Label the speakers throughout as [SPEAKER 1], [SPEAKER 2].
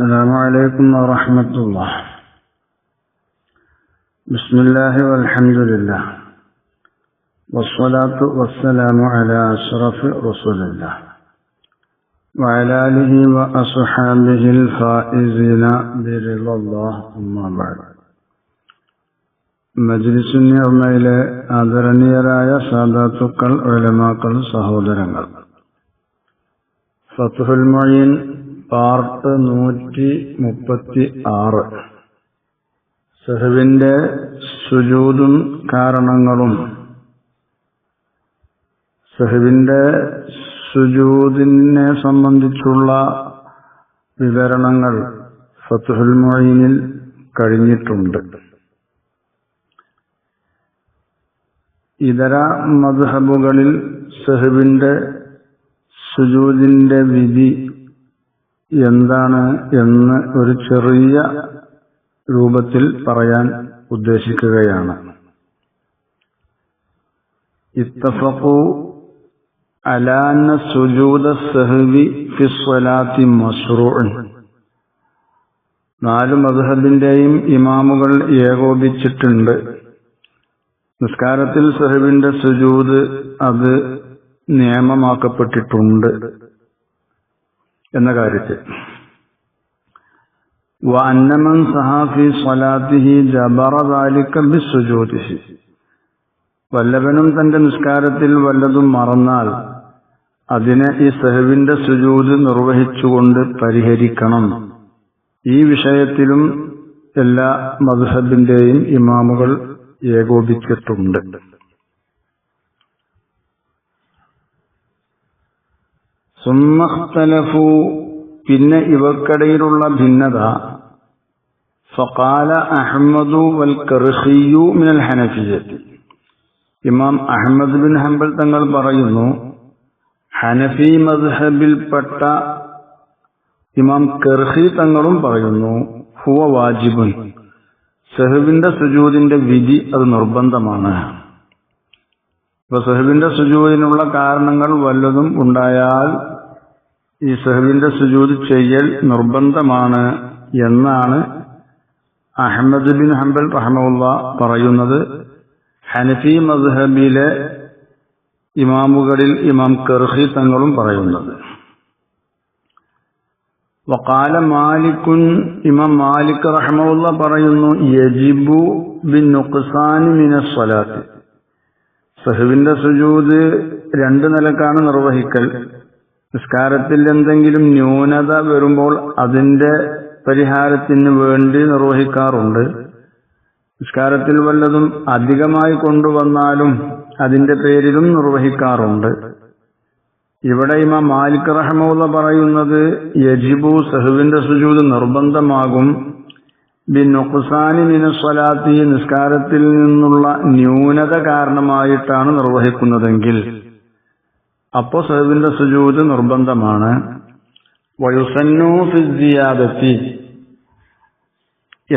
[SPEAKER 1] السلام عليكم ورحمة الله بسم الله والحمد لله والصلاة والسلام على أشرف رسول الله وعلى آله وأصحابه الفائزين برضا الله أما بعد മജ്ലിസു നിർമ്മയിലെ ആദരണീയരായ സാധാത്തുക്കൾ ഉലമാക്കൾ സഹോദരങ്ങൾ ഫത്തുഹുൽ മൊയ്യൻ പാർട്ട് നൂറ്റി മുപ്പത്തി ആറ്. സെഹുവിന്റെ സുജൂതും കാരണങ്ങളും. സെഹുവിന്റെ സുജൂതിനെ സംബന്ധിച്ചുള്ള വിവരണങ്ങൾ ഫത്തുഹുൽ മൊയ്യനിൽ കഴിഞ്ഞിട്ടുണ്ട്. ഇതര മദ്ഹബുകളിൽ സെഹുവിന്റെ സുജൂതിന്റെ വിധി എന്താണ് എന്ന് ഒരു ചെറിയ രൂപത്തിൽ പറയാൻ ഉദ്ദേശിക്കുകയാണ്. ഇത്തഫഖു അലാന സുജൂദ സഹവി ഫി സ്വലാത്തി നാല് മധുഹബിന്റെയും ഇമാമുകൾ ഏകോപിച്ചിട്ടുണ്ട്. നിസ്കാരത്തിൽ സഹബിന്റെ സുജൂദ് അത് നിയമമാക്കപ്പെട്ടിട്ടുണ്ട്. എന്ന കാര്യത്തിൽ. വന്നമൻ സഹാഫി സ്വലാത്തിഹി ജബറ ദാലിക ബിസുജൂദിഹി വല്ലവനും തന്റെ നിസ്കാരത്തിൽ വല്ലതും മറന്നാൽ അതിനെ ഈ സെഹുവിന്റെ സുജൂദ് നിർവഹിച്ചുകൊണ്ട് പരിഹരിക്കണം. ഈ വിഷയത്തിലും എല്ലാ മധുഹബിന്റെയും ഇമാമുകൾ ഏകോപിച്ചിട്ടുണ്ട്. സുമ്മഖ്തലഫു പിന്നെ ഇവർക്കിടയിലുള്ള ഭിന്നത ഫഖാല അഹമ്മദു വൽ കർഹിയു മിനൽ ഹനഫിയത്തി ഇമാം അഹമ്മദ് ബിൻ ഹംബൽ തങ്ങൾ പറയുന്നു ഹനഫി മദ്ഹബിൽപ്പെട്ട ഇമാം കർഹി തങ്ങളും പറയുന്നു ഹുവ വാജിബുൻ. സെഹുവിന്റെ സുജൂദിന്റെ വിധി അത് നിർബന്ധമാണ്. ഇപ്പൊ സഹബിന്റെ സുജൂദിനുള്ള കാരണങ്ങൾ വല്ലതും ഉണ്ടായാൽ ഈ സഹബിന്റെ സുജൂദ് ചെയ്യൽ നിർബന്ധമാണ് എന്നാണ് അഹമ്മദ് ബിൻ ഹംബൽ റഹമുള്ള പറയുന്നത്. ഹനഫി മദ്ഹബിലെ ഇമാമുകളിൽ ഇമാം കർഹി തങ്ങളും പറയുന്നത്. വക്കാല മാലിക്കുൻ ഇമാം മാലിക് റഹമുള്ള പറയുന്നു യജിബു ബിൻ നുഖ്സാനി മിന സ്വലാത്ത്. സഹുവിന്റെ സുജൂത് രണ്ട് നിലക്കാണ് നിർവഹിക്കൽ. നിസ്കാരത്തിൽ എന്തെങ്കിലും ന്യൂനത വരുമ്പോൾ അതിന്റെ പരിഹാരത്തിന് വേണ്ടി നിർവഹിക്കാറുണ്ട്. നിസ്കാരത്തിൽ വല്ലതും അധികമായി കൊണ്ടുവന്നാലും അതിന്റെ പേരിലും നിർവഹിക്കാറുണ്ട്. ഇവിടെ ഇമ മാലിക് റഹമൂല പറയുന്നത് യജിബു സഹുവിന്റെ സുജൂത് നിർബന്ധമാകും. ബി നൊക്കുസാനി മിനസ്വലാത്തി നിസ്കാരത്തിൽ നിന്നുള്ള ന്യൂനത കാരണമായിട്ടാണ് നിർവഹിക്കുന്നതെങ്കിൽ അപ്പോ സഹുവിന്റെ സുജൂത് നിർബന്ധമാണ്. വയുസന്നു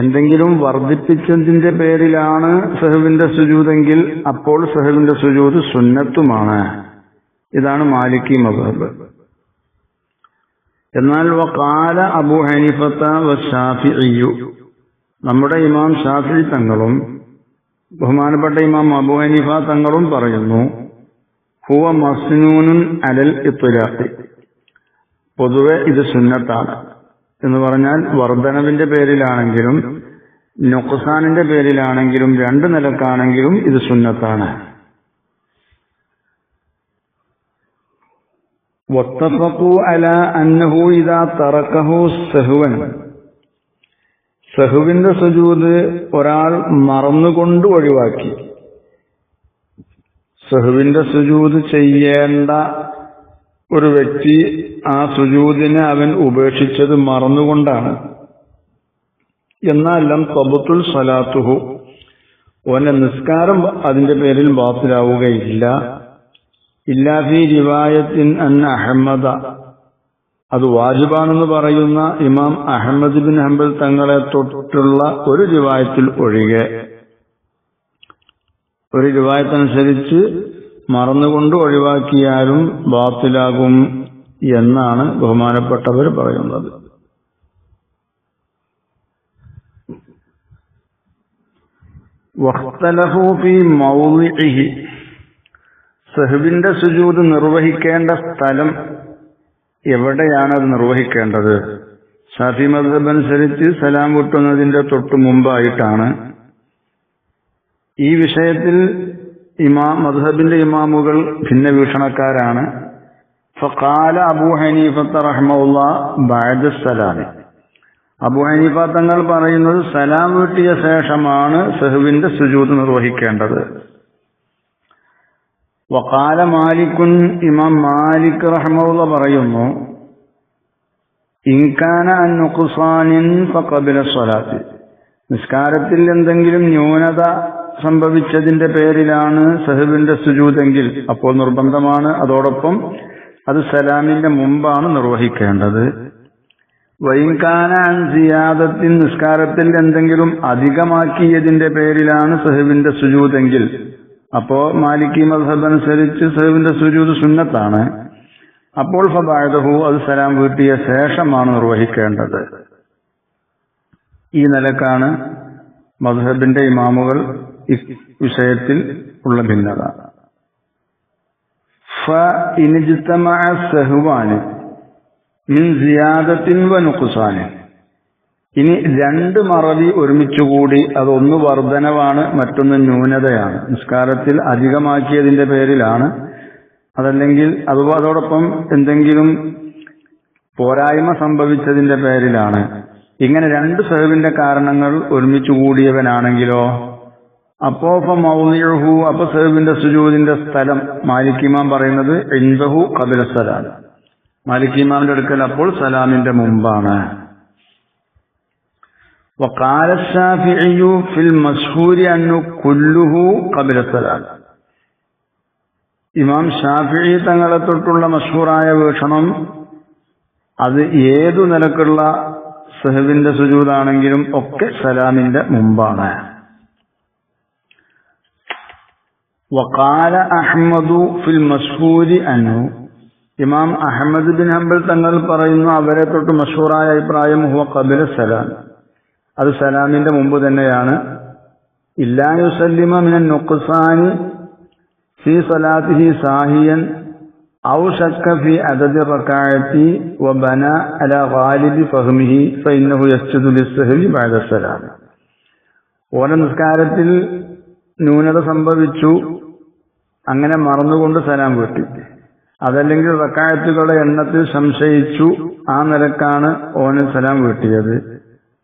[SPEAKER 1] എന്തെങ്കിലും വർദ്ധിപ്പിച്ചതിന്റെ പേരിലാണ് സഹുവിന്റെ സുജൂതെങ്കിൽ അപ്പോൾ സഹുവിന്റെ സുജൂത് സുന്നത്തുമാണ്. ഇതാണ് മാലിക്കി മദഹബ്. എന്നാൽ വക്കാല അബു ഹനീഫത്ത ഷാഫിയു നമ്മുടെ ഇമാം ഷാഫി തങ്ങളും ബഹുമാനപ്പെട്ട ഇമാം അബു ഹനീഫ തങ്ങളും പറയുന്നു ഹുവ മസ്നൂനുൻ അലൽ ഇത്തുലാഖി പൊതുവെ ഇത് സുന്നത്താണ് എന്ന് പറഞ്ഞാൽ വർധനവിന്റെ പേരിലാണെങ്കിലും നൊക്കുസാനിന്റെ പേരിലാണെങ്കിലും രണ്ട് നിലക്കാണെങ്കിലും ഇത് സുന്നത്താണ് واتفقوا على أنه إذا تركه سهوا സഹുവിന്റെ സുജൂത് ഒരാൾ മറന്നുകൊണ്ട് ഒഴിവാക്കി. സഹുവിന്റെ സുജൂത് ചെയ്യേണ്ട ഒരു വ്യക്തി ആ സുജൂതിനെ അവൻ ഉപേക്ഷിച്ചത് മറന്നുകൊണ്ടാണ്. എന്നാലും തബത്തുൽ സലാത്തുഹു ഓനെ നിസ്കാരം അതിന്റെ പേരിൽ ബാത്തിലാവുകയില്ല. ഇല്ലാഫി റിവായത്തിൻ അൻ അഹമ്മദ അത് വാജിബാണെന്ന് പറയുന്ന ഇമാം അഹമ്മദ് ബിൻ ഹംബൽ തങ്ങളെ തൊട്ടുള്ള ഒരു രൂപായത്തിൽ ഒഴികെ. ഒരു രൂപായത്തനുസരിച്ച് മറന്നുകൊണ്ട് ഒഴിവാക്കിയാലും ബാത്തിലാകും എന്നാണ് ബഹുമാനപ്പെട്ടവർ പറയുന്നത്. വഖ്തലഫൂഫി സുജൂത് നിർവഹിക്കേണ്ട സ്ഥലം എവിടെയാണ് അത് നിർവഹിക്കേണ്ടത്? ഷാഫി മദ്ഹബ് അനുസരിച്ച് സലാം കൂട്ടുന്നതിന്റെ തൊട്ടു മുമ്പായിട്ടാണ്. ഈ വിഷയത്തിൽ ഇമാ മദ്ഹബിന്റെ ഇമാമുകൾ ഭിന്ന വീക്ഷണക്കാരാണ്. ഫഖാല അബൂ ഹനീഫത്ത് റഹ്മുള്ള ബഅദ സലാമി അബൂ ഹനീഫ തങ്ങൾ പറയുന്നത് സലാം വീട്ടിയ ശേഷമാണ് സെഹുവിന്റെ സുജൂത് നിർവഹിക്കേണ്ടത്. വക്കാല മാലിക്കുൻ ഇമാം മാലിക് റഹ്മുള്ള പറയുന്നു ഇൻകാന നുഖുസാനിൻ ഫഖബില സ്വലാത്ത്. നിസ്കാരത്തിൽ എന്തെങ്കിലും ന്യൂനത സംഭവിച്ചതിന്റെ പേരിലാണ് സഹബിന്റെ സുജൂതെങ്കിൽ അപ്പോൾ നിർബന്ധമാണ്. അതോടൊപ്പം അത് സലാമിന്റെ മുമ്പാണ് നിർവഹിക്കേണ്ടത്. വൈകാന സിയാദത്തിൻ നിസ്കാരത്തിൽ എന്തെങ്കിലും അധികമാക്കിയതിന്റെ പേരിലാണ് സഹബിന്റെ സുജൂതെങ്കിൽ അപ്പോ മാലിക്കി മദ്ഹബ് അനുസരിച്ച് സഹബിന്റെ സുജൂദ് സുന്നത്താണ്. അപ്പോൾ ഫബായതഹു അത് സലാം വീട്ടിയ ശേഷമാണ് നിർവഹിക്കേണ്ടത്. ഈ നിലക്കാണ് മദ്ഹബിന്റെ ഇമാമുകൾ വിഷയത്തിൽ ഉള്ള ഭിന്നത. സഹുവാന് മിൻ സിയാദത്തിൻ വ ഇനി രണ്ട് മറവി ഒരുമിച്ചുകൂടി അതൊന്ന് വർധനവാണ് മറ്റൊന്ന് ന്യൂനതയാണ്. നിസ്കാരത്തിൽ അധികമാക്കിയതിന്റെ പേരിലാണ്. അതല്ലെങ്കിൽ അത് അതോടൊപ്പം എന്തെങ്കിലും പോരായ്മ സംഭവിച്ചതിന്റെ പേരിലാണ്. ഇങ്ങനെ രണ്ട് സെഹുവിന്റെ കാരണങ്ങൾ ഒരുമിച്ച് കൂടിയവനാണെങ്കിലോ അപ്പോ മൗലിഹു അപ്പൊ സെഹുവിന്റെ സുജൂദിന്റെ സ്ഥലം മാലിക്കിമാൻ പറയുന്നത് എൻബഹു കബിലസ്ഥലാണ് മാലിക്കിമാമിന്റെ അടുക്കൽ അപ്പോൾ സലാമിന്റെ മുമ്പാണ്. وقال الشافعي في المشهور أنه كله قبل السلام ഇമാം ഷാഫിഈ തങ്ങളെ തൊട്ടുള്ള മഷൂറായ വീക്ഷണം അത് ഏതു നിലക്കുള്ള സഹബിന്റെ സുജൂതാണെങ്കിലും ഒക്കെ സലാമിന്റെ മുമ്പാണ് വക്കാല അഹമ്മദു ഫിൽ മഷൂരി അന്നു ഇമാം അഹമ്മദ് ബിൻ ഹംബൽ തങ്ങൾ പറയുന്നു അവരെ തൊട്ട് മഷൂറായ അഭിപ്രായം ഹുവ കബില സലാം അത് സലാമിന്റെ മുമ്പ് തന്നെയാണ്. ഇല്ലായുസല്ലിമ ഔ അദദി അല ഗാലിബി ഫഹ്മിഹി യസ്ജുദു സലാം. ന്യൂനത സംഭവിച്ചു. അങ്ങനെ മറന്നുകൊണ്ട് സലാം കിട്ടി അതല്ലെങ്കിൽ റക്കായത്തുകളുടെ എണ്ണത്തിൽ സംശയിച്ചു. ആ നിലക്കാണ് ഓന സലാം കിട്ടിയത്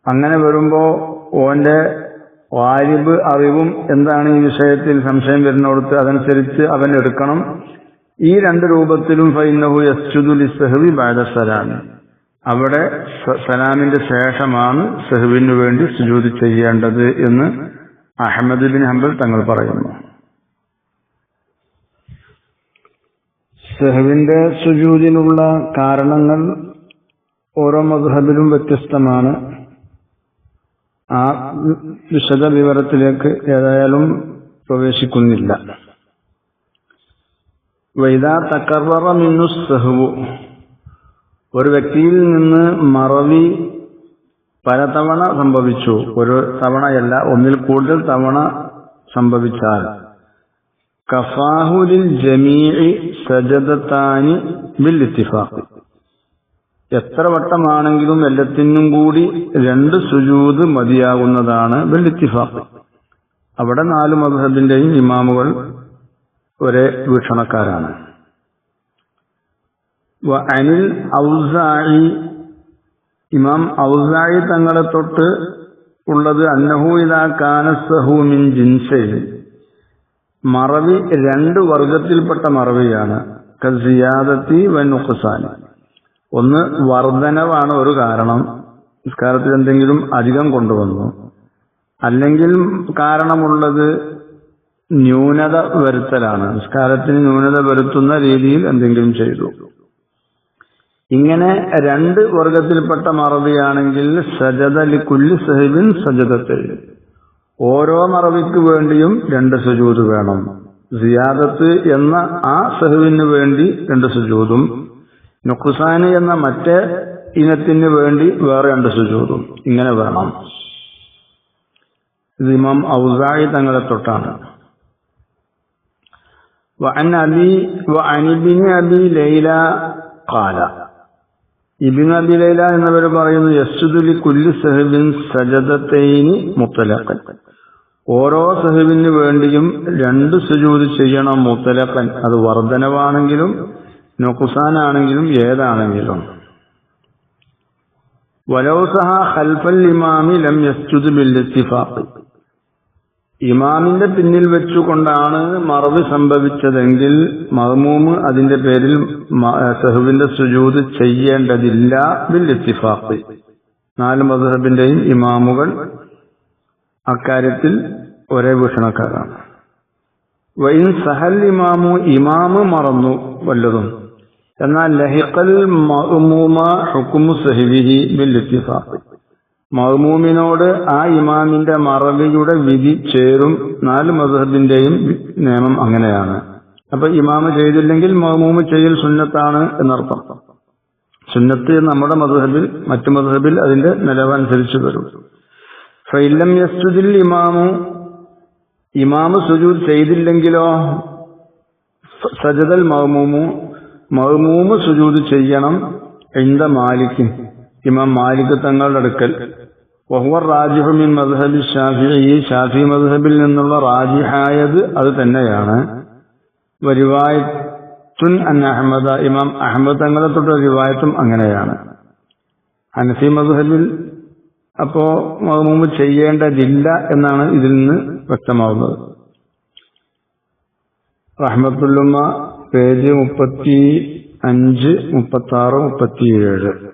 [SPEAKER 1] അങ്ങനെ വരുമ്പോ ഓന്റെ വാരിബ് അറിവും എന്താണ് ഈ വിഷയത്തിൽ സംശയം വരുന്നിടത്ത് അതനുസരിച്ച് അവൻ എടുക്കണം. ഈ രണ്ട് രൂപത്തിലും ഫൈനഹു യസ്ജുദുൽ സഹവി ബാദ സലാമി അവിടെ സലാമിന്റെ ശേഷമാണ് സെഹുവിനു വേണ്ടി സുജൂത് ചെയ്യേണ്ടത് എന്ന് അഹമ്മദ് ബിൻ ഹംബൽ തങ്ങൾ പറയുന്നു. സെഹുവിന്റെ സുജൂതിനുള്ള കാരണങ്ങൾ ഓരോ മധുഹബിലും വ്യത്യസ്തമാണ്. ആ വിശദ വിവരത്തിലേക്ക് ഏതായാലും പ്രവേശിക്കുന്നില്ല. വൈദാ തക്കറ മിന്നു സഹുവു. ഒരു വ്യക്തിയിൽ നിന്ന് മറവി പലതവണ സംഭവിച്ചു. ഒരു തവണയല്ല ഒന്നിൽ കൂടുതൽ തവണ സംഭവിച്ചാൽ. കഫാഹുലിൽ ജമീഇ സജദത്താനി ബിൽ ഇത്തിഫാഖ്. എത്ര വട്ടമാണെങ്കിലും എല്ലാത്തിനും കൂടി രണ്ട് സുജൂത് മതിയാകുന്നതാണ് വെള്ളിത്തിഫാഫ് അവിടെ നാല് മധുഹബിന്റെയും ഇമാമുകൾ ഒരേ വീക്ഷണക്കാരാണ്. അനിൽ ഔസായി ഇമാം ഔസായി തങ്ങളെ തൊട്ട് ഉള്ളത് അന്നഹു ഇതാ കാനസഹു മിൻ മറവി രണ്ട് വർഗത്തിൽപ്പെട്ട മറവിയാണ്. കസിയാദത്തി വനുഖസാനി ഒന്ന് വർധനവാണ് ഒരു കാരണം. നിസ്കാരത്തിൽ എന്തെങ്കിലും അധികം കൊണ്ടുവന്നു. അല്ലെങ്കിൽ കാരണമുള്ളത് ന്യൂനത വരുത്തലാണ്. നിസ്കാരത്തിന് ന്യൂനത വരുത്തുന്ന രീതിയിൽ എന്തെങ്കിലും ചെയ്തു. ഇങ്ങനെ രണ്ട് വർഗത്തിൽപ്പെട്ട മറവിയാണെങ്കിൽ സജതലി കുല്ലി സഹിബിൻ സജതത്തിൽ ഓരോ മറവിക്ക് വേണ്ടിയും രണ്ട് സുജൂത് വേണം. സിയാദത്ത് എന്ന ആ സഹുവിന് വേണ്ടി രണ്ട് സുജൂതും. നുഖുസാനി എന്ന മറ്റേ ഇനത്തിന് വേണ്ടി വേറെ രണ്ട് സുജൂതും ഇങ്ങനെ വേണം ഇത് ഇമാം ഔസായി തങ്ങളെ തൊട്ടാണ് وعن أبي وعن ابن أبي ليلى قال ഇബിൻ അബി ലൈല എന്നവർ പറയുന്നു യസ്ജുദുലി കുല്ലി സഹബിൻ സജദത്തൈനി മുത്തലഖൻ ഓരോ സഹബിന് വേണ്ടിയും രണ്ട് സുജൂദ് ചെയ്യണം മുത്തലഖൻ അത് വർധനവാണെങ്കിലും നൊക്കുസാനാണെങ്കിലും ഏതാണെങ്കിലും. വലൗസഹ ഖൽഫൽ ഇമാമി ലം യസ്ജുദ് ബിൽ ഇമാമിന്റെ പിന്നിൽ വെച്ചുകൊണ്ടാണ് മറവ് സംഭവിച്ചതെങ്കിൽ മഹ്മൂമ് അതിന്റെ പേരിൽ സഹുവിന്റെ സുജൂത് ചെയ്യേണ്ടതില്ല ബിൽ നാല് മധുഹബിന്റെയും ഇമാമുകൾ അക്കാര്യത്തിൽ ഒരേ ഭൂഷണക്കാരാണ് വൈൻ സഹൽ ഇമാമു ഇമാമ് മറന്നു വല്ലതും. എന്നാൽ ലഹിഖൽ മഹ്മൂമ ഹുക്മു സഹിവിഹി ബിൽ ഇത്തിഫാഖ് മഹ്മൂമിനോട് ആ ഇമാമിന്റെ മറവിയുടെ വിധി ചേരും നാല് മദ്ഹബിന്റെയും നിയമം അങ്ങനെയാണ്. അപ്പൊ ഇമാമ് ചെയ്തില്ലെങ്കിൽ മഹ്മൂമ് ചെയ്യൽ സുന്നത്താണ് എന്നർത്ഥം. സുന്നത്ത് നമ്മുടെ മദ്ഹബിൽ മറ്റു മധുഹബിൽ അതിന്റെ നിലവനുസരിച്ച് വരും. ഫൈലം യസ്തുദിൽ ഇമാമു ഇമാമ് സുജൂദ് ചെയ്തില്ലെങ്കിലോ? സജദൽ മഹ്മൂമു മഹ്മൂമ് സുജൂത് ചെയ്യണം എന്ത മാലിക്കും ഇമാം മാലിക് തങ്ങളുടെ അടുക്കൽ. വഹുവർ റാജിഹുമിൻ മദ്ഹബി ഷാഫി ഈ ഷാഫി മദ്ഹബിൽ നിന്നുള്ള റാജിഹായത് അത് തന്നെയാണ്. റിവായത്തുൻ അൻ അഹമ്മദ. ഇമാം അഹമ്മദ് തങ്ങളെ തൊട്ട് റിവായത്തും അങ്ങനെയാണ്. ഹനഫി മദ്ഹബിൽ അപ്പോ മഹ്മൂമ് ചെയ്യേണ്ടതില്ല എന്നാണ് ഇതിൽ നിന്ന് വ്യക്തമാവുന്നത്. റഹ്മത്തുല്ലുമ്മ പേജ് മുപ്പത്തി അഞ്ച് മുപ്പത്തി ആറ് മുപ്പത്തിയേഴ്.